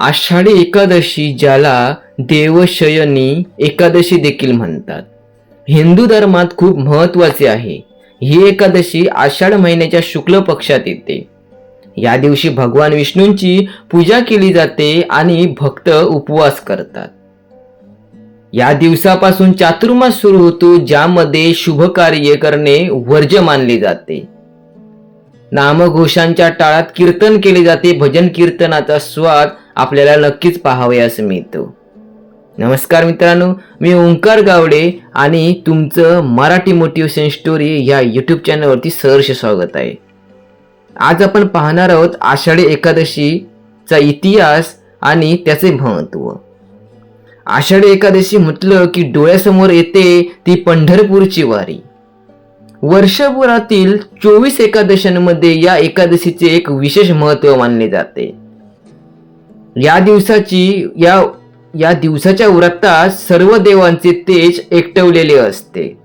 आषाढी एकादशी ज्याला देवशयनी एकादशी देखील म्हणतात. हिंदू धर्मात खूप महत्त्वाचे आहे. ही एकादशी आषाढ महिन्याच्या शुक्ल पक्षात येते. या दिवशी भगवान विष्णूंची पूजा केली जाते आणि भक्त उपवास करतात. या दिवसापासून चातुर्मास सुरू होतो ज्यामध्ये शुभ कार्य करणे वर्ज्य मानले जाते. नामघोषांच्या टाळात कीर्तन केले जाते भजन कीर्तनाचा स्वाद आपल्याला नक्कीच पाहावयास मिळतो. नमस्कार मित्रांनो मी ओंकार गावडे आणि तुमचं मराठी मोटिवेशन स्टोरी या यूट्यूब चॅनलवरती सहर्ष स्वागत आहे. आज आपण पाहणार आहोत आषाढी एकादशीचा इतिहास आणि त्याचे महत्त्व. आषाढी एकादशी म्हटलं की डोळ्यासमोर येते ती पंढरपूरची वारी. वर्षभरातील चोवीस एकादशांमध्ये या एकादशीचे एक विशेष महत्त्व मानले जाते. या दिवसाची या या दिवसाच्या व्रतात सर्व देवांचे तेज एकटवलेले असते.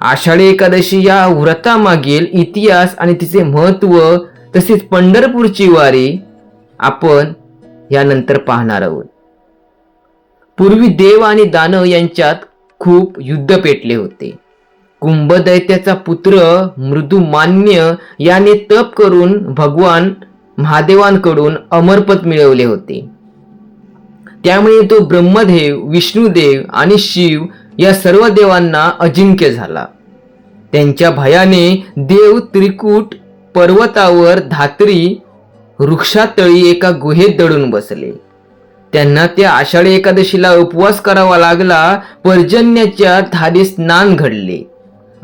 आषाढी एकादशी या व्रतामागील इतिहास आणि तिचे महत्त्व तसेच पंढरपूरची वारी आपण यानंतर पाहणार आहोत. पूर्वी देव आणि दानव यांच्यात खूप युद्ध पेटले होते. कुंभदैत्याचा पुत्र मृदुमान्य याने तप करून भगवान महादेवांकडून अमरपद मिळवले होते. त्यामुळे तो ब्रह्मदेव विष्णुदेव आणि शिव या सर्व देवांना अजिंक्य झाला. त्यांच्या भयाने देव त्रिकूट पर्वतावर धात्री वृक्षातळी एका गुहेत दडून बसले. त्यांना त्या आषाढी एकादशीला उपवास करावा लागला पर्जन्याच्या धारी स्नान घडले.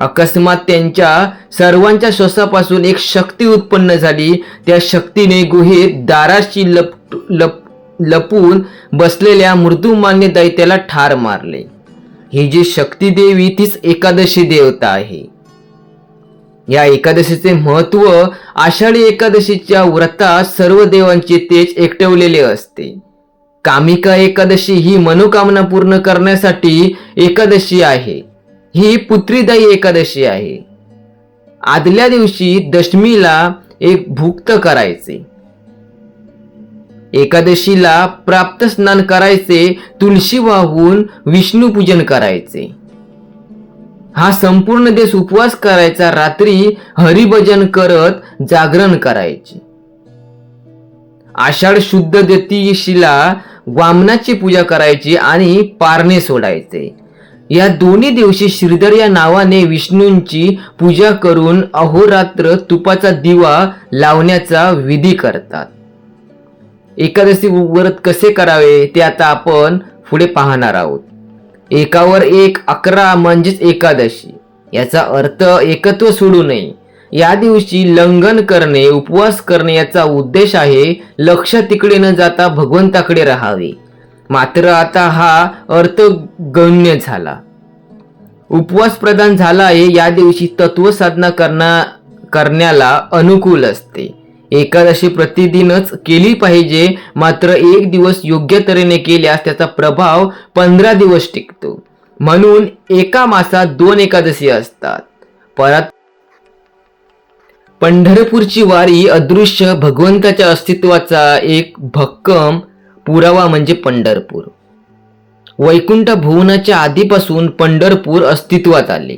अकस्मात त्यांच्या सर्वांच्या श्वासापासून एक शक्ती उत्पन्न झाली. त्या शक्तीने गुहेत दाराशी लप लप लपून बसलेल्या मृदुमान्य दैत्याला ठार मारले. ही जी शक्ती देवी तीच एकादशी देवता आहे. या एकादशीचे महत्त्व आषाढी एकादशीच्या व्रतात सर्व देवांचे तेज एकटवलेले असते. कामिका एकादशी ही मनोकामना पूर्ण करण्यासाठी एकादशी आहे. ही पुत्रीदायी एकादशी आहे. आदल्या दिवशी दशमीला एक भुक्त करायचे. एकादशीला प्राप्त स्नान करायचे तुलसी वाहून विष्णू पूजन करायचे. हा संपूर्ण देश उपवास करायचा रात्री हरिभजन करत जागरण करायचे. आषाढ शुद्ध द्वितीयशीला वामनाची पूजा करायची आणि पारणे सोडायचे. या दोन्ही दिवशी श्रीधर या नावाने विष्णूंची पूजा करून अहोरात्र तुपाचा दिवा लावण्याचा विधी करतात. एकादशी व्रत कसे करावे ते आता आपण पुढे पाहणार आहोत. एकावर एक अकरा म्हणजेच एकादशी. याचा अर्थ एकत्व सोडू नये. या दिवशी लंघन करणे उपवास करणे याचा उद्देश आहे लक्ष तिकडे न जाता भगवंताकडे राहावे. मात्र आता हा अर्थ गण्य झाला. उपवास प्रदान झाला आहे या दिवशी तत्व साधना करण्या करण्याला अनुकूल असते. एकादशी प्रतिदिनच केली पाहिजे मात्र एक दिवस योग्य तऱ्हेने केल्यास त्याचा प्रभाव पंधरा दिवस टिकतो. म्हणून एका मासात दोन एकादशी असतात. परत पंढरपूरची वारी अदृश्य भगवंताच्या अस्तित्वाचा एक भक्कम पुरावा म्हणजे पंढरपूर. वैकुंठ भुवनाच्या आधीपासून पंढरपूर अस्तित्वात आले.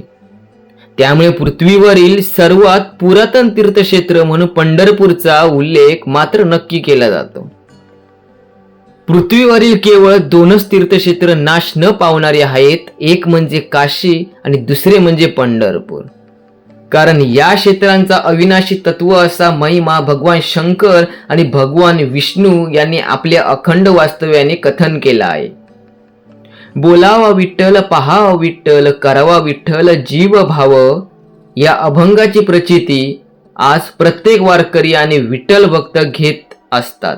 त्यामुळे पृथ्वीवरील सर्वात पुरातन तीर्थक्षेत्र म्हणून पंढरपूरचा उल्लेख मात्र नक्की केला जातो. पृथ्वीवरील केवळ दोनच तीर्थक्षेत्र नाश न पावणारे आहेत एक म्हणजे काशी आणि दुसरे म्हणजे पंढरपूर. कारण या क्षेत्रांचा अविनाशी तत्व असा महिमा भगवान शंकर आणि भगवान विष्णू यांनी आपल्या अखंड वास्तव्याने कथन केला आहे. बोलावा विठ्ठल पहावा विठ्ठल करावा विठ्ठल जीव भाव. या अभंगाची प्रचिती आज प्रत्येक वारकरी आणि विठ्ठल भक्त घेत असतात.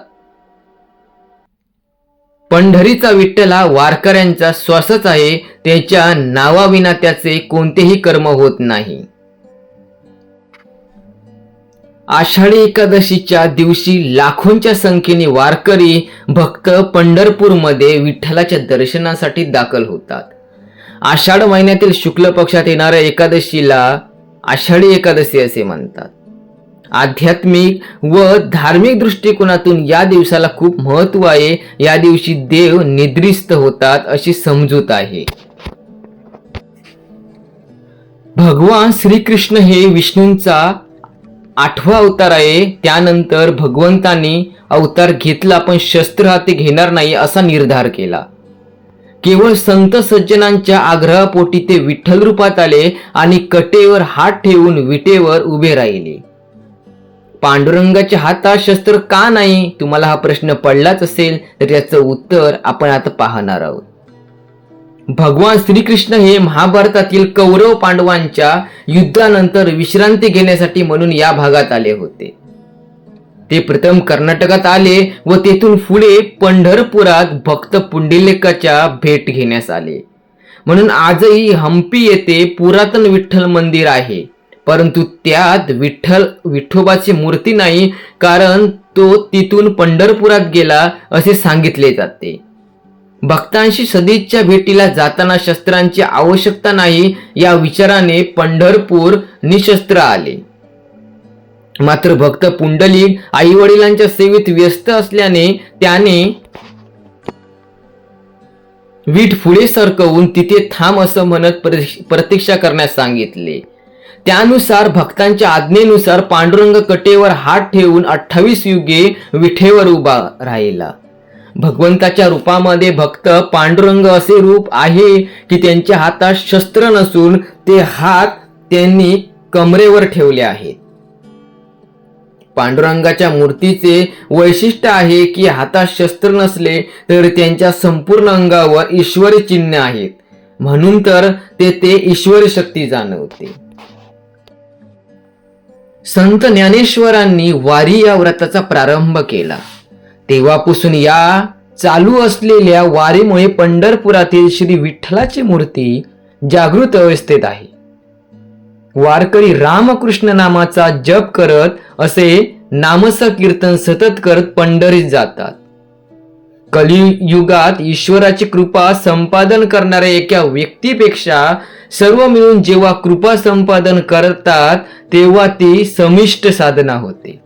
पंढरीचा विठ्ठल हा वारकऱ्यांचा श्वासच आहे त्याच्या नावाविना त्याचे कोणतेही कर्म होत नाही. आषाढी एकादशीच्या दिवशी लाखोंच्या संख्येने वारकरी भक्त पंढरपूरमध्ये विठ्ठलाच्या दर्शनासाठी दाखल होतात. आषाढ महिन्यातील शुक्ल पक्षात येणाऱ्या एकादशीला आषाढी एकादशी असे म्हणतात. आध्यात्मिक व धार्मिक दृष्टिकोनातून या दिवसाला खूप महत्त्व आहे. या दिवशी देव निद्रिस्त होतात अशी समजूत आहे. भगवान श्रीकृष्ण हे विष्णूंचा आठवा अवतार आहे. त्यानंतर भगवंतांनी अवतार घेतला पण शस्त्र हाती घेणार नाही असा निर्धार केला. केवळ संत सज्जनांच्या आग्रहापोटी ते विठ्ठल रूपात आले आणि कटेवर हात ठेवून विटेवर उभे राहिले. पांडुरंगाच्या हातात शस्त्र का नाही? तुम्हाला हा प्रश्न पडलाच असेल तर याचं उत्तर आपण आता पाहणार आहोत. भगवान श्रीकृष्ण हे महाभारतातील कौरव पांडवांच्या युद्धानंतर विश्रांती घेण्यासाठी म्हणून या भागात आले होते. ते प्रथम कर्नाटकात आले व तेथून पुढे पंढरपुरात भक्त पुंडिलेकाच्या भेट घेण्यास आले. म्हणून आजही हम्पी येथे पुरातन विठ्ठल मंदिर आहे. परंतु त्यात विठ्ठल विठोबाची मूर्ती नाही कारण तो तिथून पंढरपुरात गेला असे सांगितले जाते. भक्तांशी सदिच्छा भेटीला जाताना शस्त्रांची आवश्यकता नाही या विचाराने पंढरपूर निशस्त्र आले. मात्र भक्त पुंडलिक आई वडिलांच्या सेवेत व्यस्त असल्याने त्याने वीट पुढे सरकवून तिथे थांब असं म्हणत प्रतीक्षा करण्यास सांगितले. त्यानुसार भक्तांच्या आज्ञेनुसार पांडुरंग कटेवर हात ठेवून अठ्ठावीस युगे विठेवर उभा राहिला. भगवंताच्या रूपामध्ये भक्त पांडुरंग असे रूप आहे की त्यांच्या हातात शस्त्र नसून ते हात त्यांनी कमरेवर ठेवले आहेत. पांडुरंगाच्या मूर्तीचे वैशिष्ट्य आहे की हातात शस्त्र नसले तर त्यांच्या संपूर्ण अंगावर ईश्वरी चिन्ह आहेत. म्हणून तर ते ते ईश्वरी शक्ती जाणवते. संत ज्ञानेश्वरांनी वारी या व्रताचा प्रारंभ केला. तेव्हापासून या चालू असलेल्या वारीमुळे पंढरपुरातील श्री विठ्ठलाची मूर्ती जागृत अवस्थेत आहे. वारकरी रामकृष्ण नामाचा जप करत असे नामस कीर्तन सतत करत पंढरीत जातात. कलियुगात ईश्वराची कृपा संपादन करणाऱ्या एका व्यक्तीपेक्षा सर्व मिळून जेव्हा कृपा संपादन करतात तेव्हा ती समिष्ट साधना होते.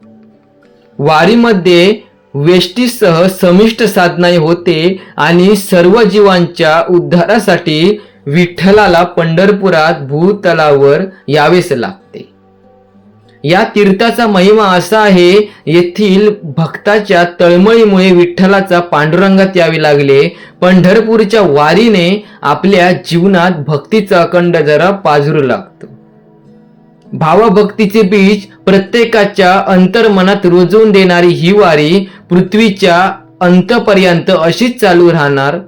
वारीमध्ये वेष्टीसह समिष्ट साधना होते आणि सर्व जीवांच्या उद्धारासाठी विठ्ठलाला पंढरपुरात भूतलावर यावेच लागते. या तीर्थाचा महिमा असा आहे येथील भक्ताच्या तळमळीमुळे विठ्ठलाचा पांडुरंगात यावे लागले. पंढरपूरच्या वारीने आपल्या जीवनात भक्तीचा अखंड जरा पाजरू लागतो. भावभक्तीचे बीज प्रत्येकाच्या अंतर्मनात रुजवून देणारी ही वारी पृथ्वीच्या अंतपर्यंत अशीच चालू राहणार?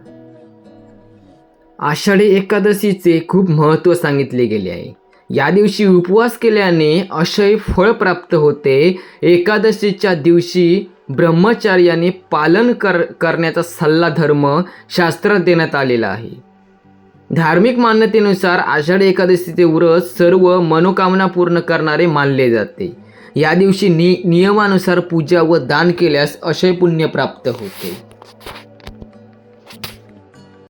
आषाढी एकादशीचे खूप महत्त्व सांगितले गेले आहे. या दिवशी उपवास केल्याने अशय फळ प्राप्त होते. एकादशीच्या दिवशी ब्रह्मचार्याने पालन कर करण्याचा सल्ला धर्म शास्त्रात देण्यात आलेला आहे. धार्मिक मान्यतेनुसार आषाढी एकादशीचे व्रत सर्व मनोकामना पूर्ण करणारे मानले जाते. या दिवशी नि नियमानुसार पूजा व दान केल्यास अशय पुण्य प्राप्त होते.